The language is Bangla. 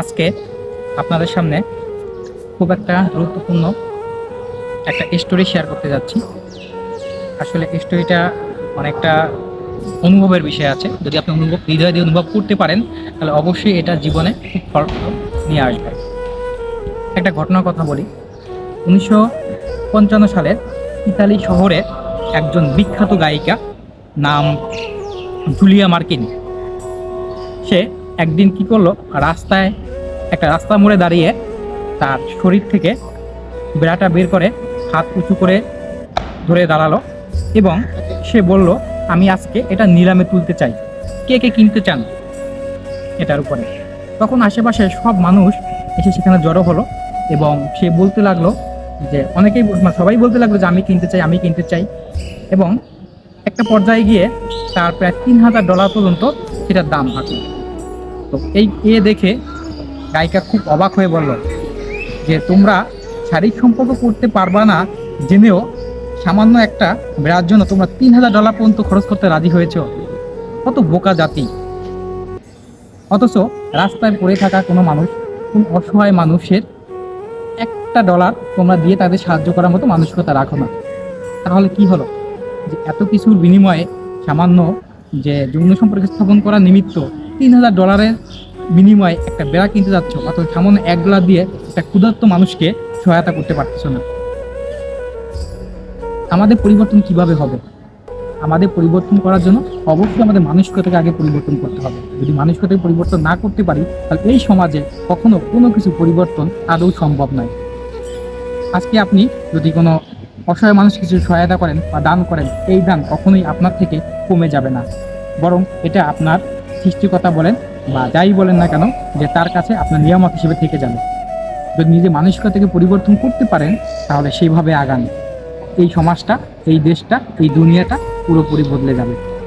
আজকে আপনাদের সামনে খুব একটা গুরুত্বপূর্ণ একটা স্টোরি শেয়ার করতে যাচ্ছি। আসলে স্টোরিটা অনেকটা অনুভবের বিষয় আছে। যদি আপনি অনুভব হৃদয় দিয়ে অনুভব করতে পারেন, তাহলে অবশ্যই এটা জীবনে খুব ফল নিয়ে আসবে। একটা ঘটনার কথা বলি। উনিশশো পঞ্চান্ন সালের ইতালি শহরের একজন বিখ্যাত গায়িকা নাম জুলিয়া মার্কিন। সে একদিন কি করল? রাস্তায় একটা রাস্তা মোড়ে দাঁড়িয়ে তার শরীর থেকে বেড়াটা বের করে হাত উঁচু করে ধরে দাঁড়াল এবং সে বলল, আমি আজকে এটা নিলামে তুলতে চাই। কে কে কিনতে চান? এটার উপরে। তখন আশেপাশে সব মানুষ এসে সেখানে জড়ো হলো এবং সে বলতে লাগল যে, অনেকেই মানে সবাই বলতে লাগল যে, আমি কিনতে চাই, আমি কিনতে চাই। এবং একটা পর্যায়ে গিয়ে তার প্রায় তিন হাজার ডলার পর্যন্ত সেটার দাম থাকল তো এই এ দেখে গায়িকা খুব অবাক হয়ে বলল, যে তোমরা শারীরিক সম্পর্ক করতে পারবা না জেনেও সামান্য একটা বেড়ার জন্য তোমরা তিন হাজার ডলার পর্যন্ত খরচ করতে রাজি হয়েছো। কত বোকা জাতি। অথচ রাস্তায় পড়ে থাকা কোনো মানুষ, কোন অসহায় মানুষের একটা ডলার তোমরা দিয়ে তাদের সাহায্য করার মতো মানসিকতা রাখো না। তাহলে কি হলো? যে এত কিছুর বিনিময়ে সামান্য যে যৌন সম্পর্ক স্থাপন করার নিমিত্ত তিন হাজার ডলারের বিনিময়ে একটা বেড়া কিনতে যাচ্ছ অথবা সামান্য এক ডলার দিয়ে একটা ক্ষুধার্ত মানুষকে সহায়তা করতে পারতেছো না। আমাদের পরিবর্তন কীভাবে হবে? আমাদের পরিবর্তন করার জন্য অবশ্যই আমাদের মানসিকতাকে আগে পরিবর্তন করতে হবে। যদি মানসিকতাকে পরিবর্তন না করতে পারি, তাহলে এই সমাজে কখনো কোনো কিছু পরিবর্তন আদৌ সম্ভব নয়। আজকে আপনি যদি কোনো অসহায় মানুষ কিছু সহায়তা করেন বা দান করেন, এই দান কখনোই আপনার থেকে কমে যাবে না। বরং এটা আপনার সৃষ্টিকতা বলেন বা যাই বলেন না কেন, যে তার কাছে আপনার নিয়ামত হিসেবে থেকে যাবে। যদি নিজে মানসিকতাকে পরিবর্তন করতে পারেন, তাহলে সেইভাবে আগান। এই সমাজটা, এই দেশটা, এই দুনিয়াটা পুরোপুরি বদলে যাবে।